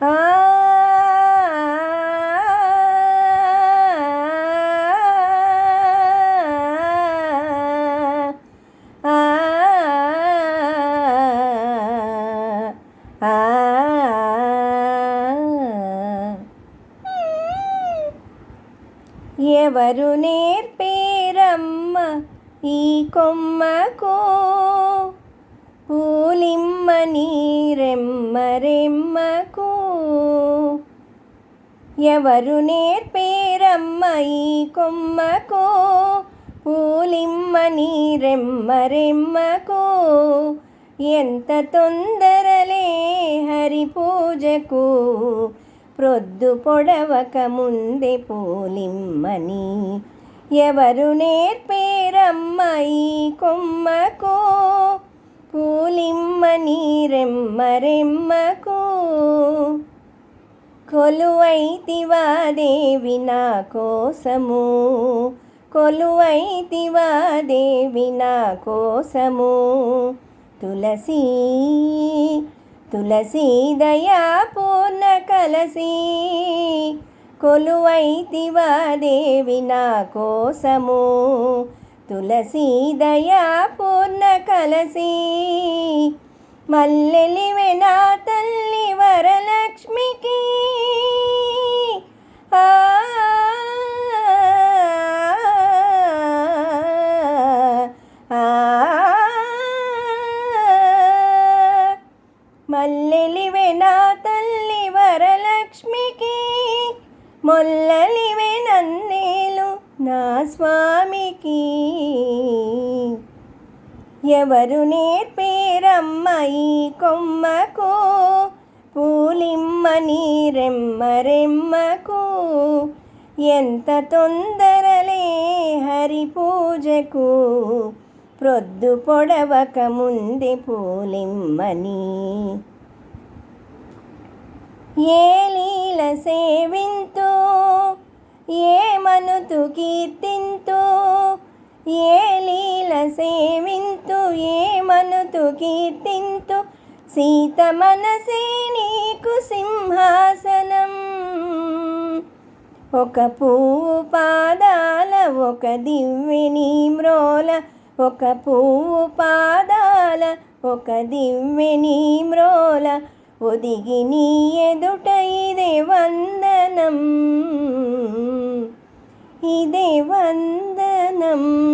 ఆ ఆ ఎవరు నేర్పేరమ్మ ఈ కొమ్మకు? పూలిమ్మ నీరెమ్మ రెమ్మకు. ఎవరు నేర్పేరమ్మ ఈ కొమ్మకు? పూలిమ్మ నీరెమ్మ రెమ్మకు. ఎంత తొందరలే హరి పూజకు. ప్రొద్దు పొడవక ముందే పూలిమ్మని ఎవరు నేర్పేరమ్మ ఈ కొమ్మకు? కూలిమ్మ నీరెమ్మ రెమ్మకు కొలువైతివా దేవి నా కోసము. కొలువైతివా దేవి నా కోసము. తులసి తులసి దయా పూర్ణ కలసి. కొలువైతివా దేవి నా కోసము. తులసి దయా పూర్ణ కలసి. మల్లెలివె నా తల్లి వరలక్ష్మికి. ఆ మల్లెలివె నా తల్లి వరలక్ష్మికి. మొల్లలివే నన్నేలు నా స్వామికి. ఎవరు నేర్పే రమ్మయి కొమ్మకు పూలిమ్మని రెమ్మ రెమ్మకు. ఎంత తొందరలే హరి పూజకు ప్రొద్దు పొడవక ముందే పూలిమ్మని. ఏ లీల సేవింతు ఏ మనుతు కీర్తింతు ఏ లీల సేవి మనుతు కీర్తింతు సీత మనసే నీకు సింహాసనం. ఒక పువ్వు పాదాల ఒక దివ్యని మ్రోల ఒక పువ్వు పాదాల ఒక దివ్యని మ్రోల ఒదిగి నీ ఎదుట ఇదే వందనం. ఇదే వందనం.